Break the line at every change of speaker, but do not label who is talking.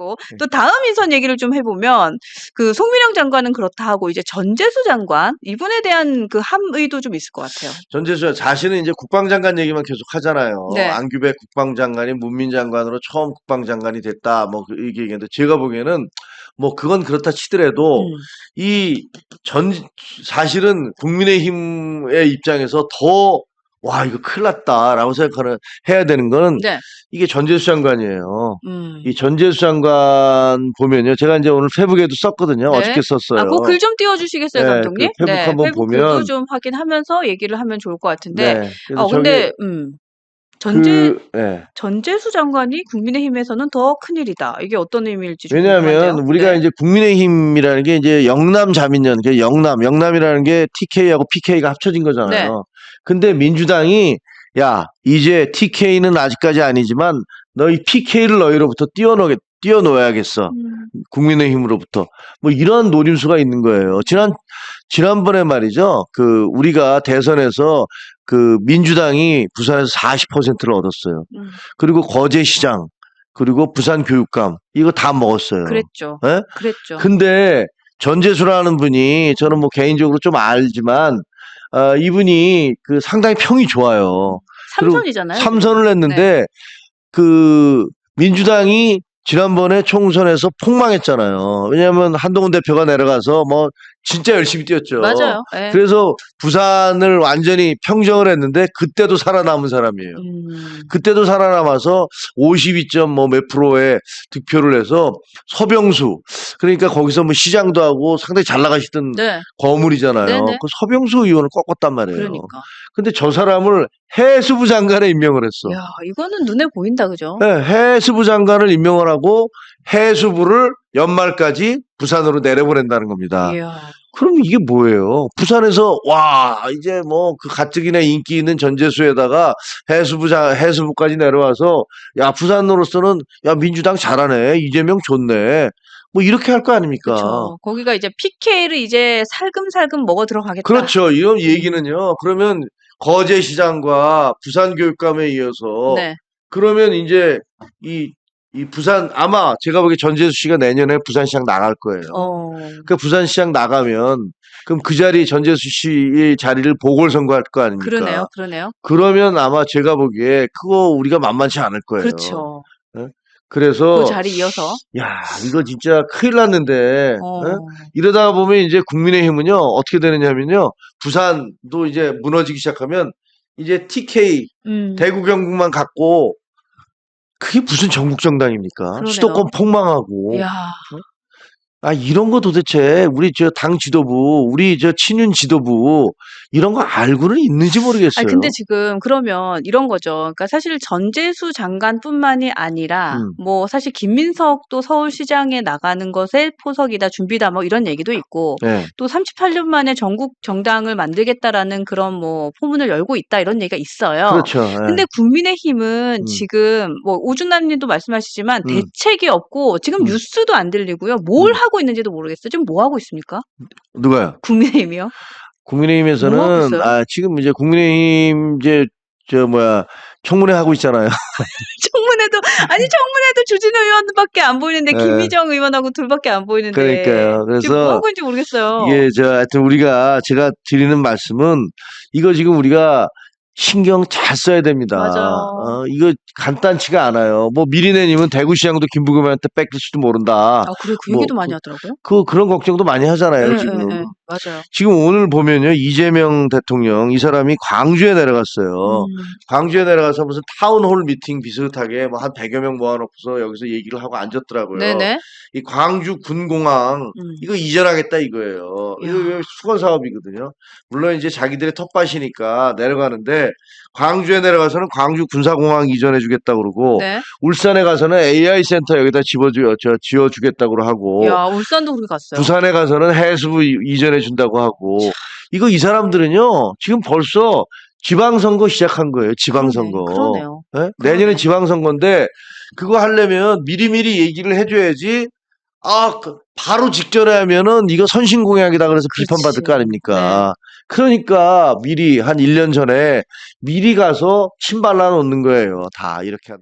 하고
네.
또 다음 인선 얘기를 좀 해보면 그 송민영 장관은 그렇다 하고 이제 전재수 장관 이분에 대한 그 함의도 좀 있을 것 같아요.
전재수 자신은 이제 국방장관 얘기만 계속 하잖아요.
네.
안규백 국방장관이 문민장관으로 처음 국방장관이 됐다. 뭐 그 얘기 얘기했는데 제가 보기에는 뭐 그건 그렇다 치더라도
음.
이전 사실은 국민의힘의 입장에서 더 와 이거 큰일 났다라고 생각하는 해야 되는 거는
네.
이게 전재수 장관이에요.
음.
이 전재수 장관 보면요. 제가 이제 오늘 페북에도 썼거든요.
네.
어저께 썼어요.
아, 그 글 좀 띄워주시겠어요,
네,
감독님?
그 페북 한번
페북
보면-
좀 확인하면서 얘기를 하면 좋을 것 같은데.
네. 저기
근데 음. 전재
그, 네.
전재수 장관이 국민의힘에서는 더 큰일이다. 이게 어떤 의미일지 좀
왜냐하면. 우리가
네.
이제 국민의힘이라는 게 이제 영남 자민련, 그 영남, 영남이라는 게 TK하고 PK가 합쳐진 거잖아요.
네.
근데 민주당이 야 이제 TK는 아직까지 아니지만 너희 PK를 너희로부터 띄워놓게 띄워놓아야겠어.
음.
국민의힘으로부터 뭐 이런 노림수가 있는 거예요. 지난 지난번에 말이죠. 그 우리가 대선에서 그 민주당이 부산에서 40%를 얻었어요.
음.
그리고 거제시장 그리고 부산 교육감 이거 다 먹었어요.
그랬죠.
예?
그랬죠.
근데 전재수라는 분이 저는 뭐 개인적으로 좀 알지만 어, 이분이 그 상당히 평이 좋아요.
삼선이잖아요.
삼선을
네.
했는데 그 민주당이 지난번에 총선에서 폭망했잖아요. 왜냐하면 한동훈 대표가 내려가서 뭐 진짜 열심히 뛰었죠.
맞아요. 예.
그래서 부산을 완전히 평정을 했는데 그때도 살아남은 사람이에요.
음.
그때도 살아남아서 52점 뭐몇 프로의 득표를 해서 서병수 그러니까 거기서 뭐 시장도 하고 상당히 잘 나가시던
네.
거물이잖아요.
네네.
그 서병수 의원을 꺾었단 말이에요.
그러니까.
근데 저 사람을 해수부 장관에 임명을 했어.
야, 이거는 눈에 보인다, 그죠?
네, 해수부 장관을 임명을 하고 해수부를 연말까지 부산으로 내려보낸다는 겁니다.
이야.
그럼 이게 뭐예요? 부산에서 와 이제 뭐 그 가뜩이나 인기 있는 전재수에다가 해수부 장 해수부까지 내려와서 야 부산으로서는 야 민주당 잘하네 이재명 좋네 뭐 이렇게 할 거 아닙니까?
그렇죠. 거기가 이제 PK를 이제 살금살금 먹어 들어가겠다.
그렇죠. 이런 얘기는요. 그러면 거제시장과 부산교육감에 이어서
네.
그러면 이제 이, 이 부산 아마 제가 보기에 전재수 씨가 내년에 부산시장 나갈 거예요.
어.
그 부산시장 나가면 그럼 그 자리 전재수 씨의 자리를 보궐선거할 거 아닙니까?
그러네요. 그러네요.
그러면 아마 제가 보기에 그거 우리가 만만치 않을 거예요.
그렇죠.
그래서
그 자리 이어서.
야 이거 진짜 큰일 났는데
어.
어? 이러다가 보면 이제 국민의힘은요 어떻게 되느냐면요 부산도 이제 무너지기 시작하면 이제 TK
음.
대구 경북만 갖고 그게 무슨 전국 정당입니까?
그러네요.
수도권 폭망하고
야.
아 이런 거 도대체 우리 저 당 지도부 우리 저 친윤 지도부 이런 거 알고는 있는지 모르겠어요.
근데 지금 그러면 이런 거죠. 그러니까 사실 전재수 장관뿐만이 아니라
음.
뭐 사실 김민석도 서울시장에 나가는 것에 포석이다 준비다 뭐 이런 얘기도 있고
네.
또 38년 만에 전국 정당을 만들겠다라는 그런 뭐 포문을 열고 있다 이런 얘기가 있어요.
그렇죠. 예.
근데 국민의힘은
음.
지금 뭐 오준남님도 말씀하시지만
음.
대책이 없고 지금
음.
뉴스도 안 들리고요. 뭘
음.
하고 있는지도 모르겠어요. 지금 뭐 하고 있습니까?
누가요?
국민의힘이요?
국민의힘에서는
있어요?
아 지금 이제 국민의힘 이제 저 뭐야 청문회 하고 있잖아요.
청문회도 아니 청문회도 주진우 의원밖에 안 보이는데
네.
김미정 의원하고 둘밖에 안 보이는데
그러니까요. 그래서
지금 뭐 하고 있는지 모르겠어요.
이게 저 하여튼 우리가 제가 드리는 말씀은 이거 지금 우리가 신경 잘 써야 됩니다.
맞아요.
어, 이거 간단치가 않아요. 뭐 미리내님은 대구시장도 김부겸한테 뺏길지도 모른다.
아 그래
그뭐
얘기도
그-
많이 하더라고요.
그 그런 걱정도 많이 하잖아요.
네,
지금.
네, 네. 맞아요.
지금 오늘 보면요 이재명 대통령 이 사람이 광주에 내려갔어요.
음,
광주에 내려가서 무슨 타운홀 미팅 비슷하게 뭐 한 100여 명 모아놓고서 여기서 얘기를 하고 앉았더라고요.
네네.
이 광주 군공항
음.
이거 이전하겠다 이거예요.
야.
이거 수건 사업이거든요. 물론 이제 자기들의 텃밭이니까 내려가는데 광주에 내려가서는 광주 군사공항 이전해 주겠다 그러고
네.
울산에 가서는 AI 센터 여기다 집어주 저 지어 주겠다고 하고
야 울산도 그렇게 갔어요.
부산에 가서는 해수부 이- 이전해 준다고 하고 이거 이 사람들은요 지금 벌써 지방선거 시작한 거예요. 지방선거.
그러네, 그러네요.
예? 내년에 지방선거인데 그거 하려면 미리미리 얘기를 해줘야지 아 그- 바로 직전에 하면은 이거 선신공약이다 그래서 비판받을. 거 아닙니까? 그러니까 미리 한 1년 전에 미리 가서 침 발라 놓는 거예요. 다 이렇게 한.